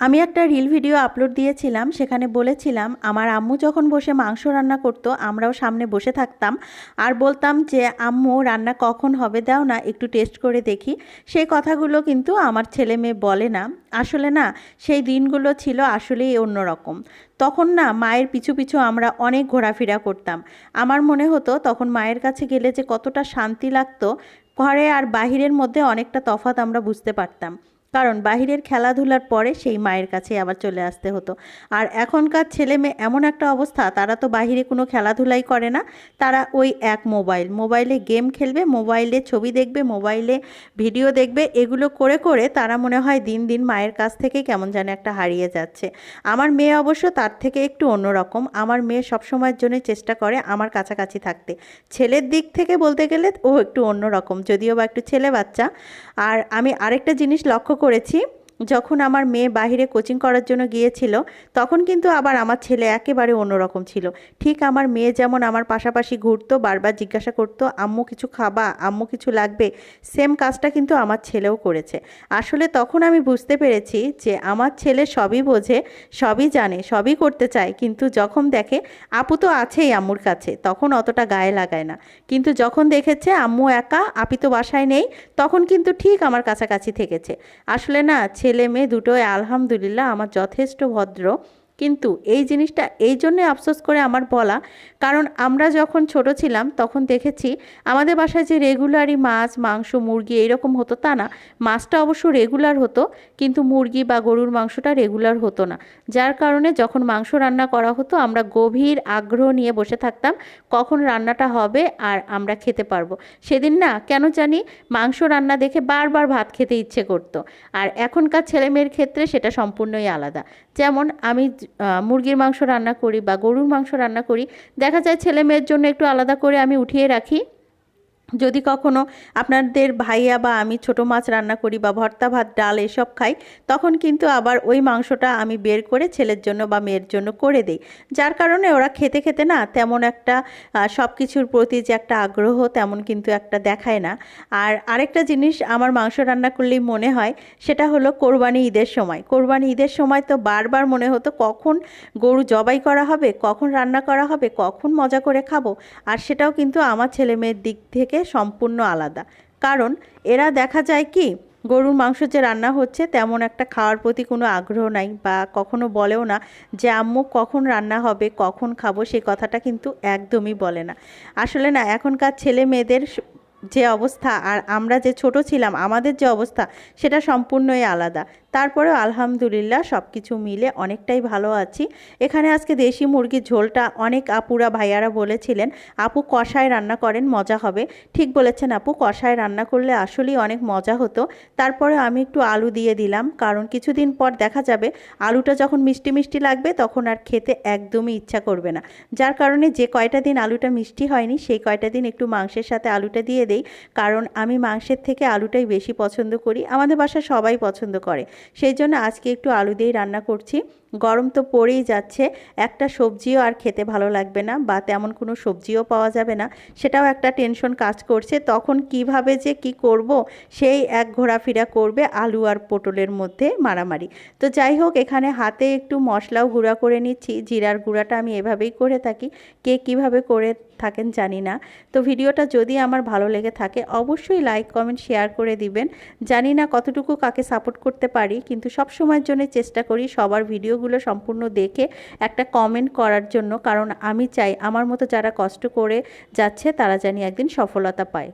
আমি একটা reel video upload দিয়েছিলাম, সেখানে বলেছিলাম, আমার আম্মু যখন বসে মাংস রান্না করতো, আমরাও সামনে বসে থাকতাম। আর বলতাম যে, আম্মু, রান্না কখন হবে? দাও না, একটু টেস্ট করে দেখি। সেই কথাগুলো কিন্তু আমার ছেলে মেয়ে বলে না। আসলে না, সেই দিনগুলো ছিল আসলেই অন্যরকম। তখন না, মায়ের পিছু পিছু আমরা অনেক ঘোরাফেরা করতাম। আমার মনে হতো, তখন মায়ের কাছে গেলে যে কতটা শান্তি লাগতো, ঘরে আর বাহিরের মধ্যে অনেকটা তফাৎ আমরা বুঝতে পারতাম। কারণ বাহিরের খেলাধুলার পরে সেই মায়ের কাছে আবার চলে আসতে হতো। আর এখনকার ছেলে মেয়ে এমন একটা অবস্থা, তারা তো বাহিরে কোনো খেলাধুলাই করে না, তারা ওই এক মোবাইল। মোবাইলে গেম খেলবে, মোবাইলে ছবি দেখবে, মোবাইলে ভিডিও দেখবে, এগুলো করে করে তারা মনে হয় দিন দিন মায়ের কাছ থেকে কেমন যেন একটা হারিয়ে যাচ্ছে। আমার মেয়ে অবশ্য তার থেকে একটু অন্যরকম। আমার মেয়ে সবসময়ের জন্যই চেষ্টা করে আমার কাছাকাছি থাকতে। ছেলের দিক থেকে বলতে গেলে ও একটু অন্যরকম, যদিও বা একটু ছেলে বাচ্চা। আর আমি আরেকটা জিনিস লক্ষ্য করেছি। যখন আমার মেয়ে বাহিরে কোচিং করার জন্য গিয়েছিল, তখন কিন্তু আবার আমার ছেলে একেবারে অন্যরকম ছিল। ঠিক আমার মেয়ে যেমন আমার পাশাপাশি ঘুরতো, বারবার জিজ্ঞাসা করতো, আম্মু, কিছু খাবা? আম্মু, কিছু লাগবে? সেম কাজটা কিন্তু আমার ছেলেও করেছে। আসলে তখন আমি বুঝতে পেরেছি যে আমার ছেলে সবই বোঝে, সবই জানে, সবই করতে চায়, কিন্তু যখন দেখে, আপু তো আছেই আম্মুর কাছে, তখন অতটা গায়ে লাগায় না। কিন্তু যখন দেখেছে, আম্মু একা, আপি তো বাসায় নেই, তখন কিন্তু ঠিক আমার কাছাকাছি থেকেছে। আসলে না ছেলে মেয়ে দুটোই আলহামদুলিল্লাহ আমার যথেষ্ট ভদ্র। কিন্তু এই জিনিসটা এই জন্যে আফসোস করে আমার বলা, কারণ আমরা যখন ছোট ছিলাম তখন দেখেছি আমাদের বাসায় যে রেগুলারই মাছ, মাংস, মুরগি এইরকম হতো তা না। মাছটা অবশ্য রেগুলার হতো, কিন্তু মুরগি বা গরুর মাংসটা রেগুলার হতো না। যার কারণে যখন মাংস রান্না করা হতো, আমরা গভীর আগ্রহ নিয়ে বসে থাকতাম কখন রান্নাটা হবে আর আমরা খেতে পারব। সেদিন না, কেন জানি মাংস রান্না দেখে বারবার ভাত খেতে ইচ্ছে করতো। আর এখনকার ছেলেমেয়ের ক্ষেত্রে সেটা সম্পূর্ণই আলাদা। যেমন আমি মুরগির মাংস রান্না করি বা গরুর মাংস রান্না করি, দেখা যায় ছেলে মেয়ের জন্য একটু আলাদা করে আমি উঠিয়ে রাখি। যদি কখনো আপনাদের ভাইয়া বা আমি ছোট মাছ রান্না করি বা ভর্তা, ভাত, ডাল এসব খাই, তখন কিন্তু আবার ওই মাংসটা আমি বের করে ছেলের জন্য বা মেয়ের জন্য করে দেই। যার কারণে ওরা খেতে খেতে না তেমন একটা সব কিছুর প্রতি যে একটা আগ্রহ তেমন কিন্তু একটা দেখায় না। আর আরেকটা জিনিস আমার মাংস রান্না করলেই মনে হয়, সেটা হলো কোরবানি ঈদের সময়। কোরবানি ঈদের সময় তো বারবার মনে হতো কখন গরু জবাই করা হবে, কখন রান্না করা হবে, কখন মজা করে খাব। আর সেটাও কিন্তু আমার ছেলে মেয়ের দিক থেকে সম্পূর্ণ আলাদা। কারণ এরা দেখা যায় কি, গরুর মাংস যে রান্না হচ্ছে তেমন একটা খাওয়ার প্রতি কোনো আগ্রহ নাই বা কখনো বলেও না যে, আম্মু, কখন রান্না হবে, কখন খাব? সেই কথাটা কিন্তু একদমই বলে না। আসলে না, এখনকার ছেলে মেয়েদের যে অবস্থা আর আমরা যে ছোট ছিলাম, আমাদের যে অবস্থা, সেটা সম্পূর্ণই আলাদা। তারপরেও আলহামদুলিল্লাহ সব কিছু মিলে অনেকটাই ভালো আছি। এখানে আজকে দেশি মুরগির ঝোলটা অনেক আপুরা ভাইয়ারা বলেছিলেন, আপু কষায় রান্না করেন, মজা হবে। ঠিক বলেছেন আপু, কষায় রান্না করলে আসলেই অনেক মজা হতো। তারপরে আমি একটু আলু দিয়ে দিলাম, কারণ কিছুদিন পর দেখা যাবে আলুটা যখন মিষ্টি মিষ্টি লাগবে তখন আর খেতে একদমই ইচ্ছা করবে না। যার কারণে যে কয়টা দিন আলুটা মিষ্টি হয়নি, সেই কয়টা দিন একটু মাংসের সাথে আলুটা দিয়ে দেই, কারণ আমি মাংসের থেকে আলুটাই বেশি পছন্দ করি। আমাদের বাসায় সবাই পছন্দ করে। সেই জন্য আজকে একটু আলু দিয়েই রান্না করছি। গরম তো পড়েই যাচ্ছে, একটা সবজিও আর খেতে ভালো লাগবে না বা তেমন কোনো সবজিও পাওয়া যাবে না, সেটাও একটা টেনশন কাজ করছে, তখন কীভাবে যে কি করব, সেই এক ঘোরাফেরা করবে আলু আর পটলের মধ্যে মারামারি। তো যাই হোক, এখানে হাতে একটু মশলাও গুঁড়া করে নিচ্ছি, জিরার গুঁড়াটা আমি এভাবেই করে থাকি, কে কীভাবে করে থাকেন জানি না। তো ভিডিওটা যদি আমার ভালো লেগে থাকে, অবশ্যই লাইক, কমেন্ট, শেয়ার করে দিবেন। জানি না কতটুকু কাকে সাপোর্ট করতে পারি, কিন্তু সব সময়ের জন্য চেষ্টা করি সবার ভিডিওগুলো সম্পূর্ণ দেখে একটা কমেন্ট করার জন্য, কারণ আমি চাই আমার মতো যারা কষ্ট করে যাচ্ছে তারা জানি একদিন সফলতা পায়।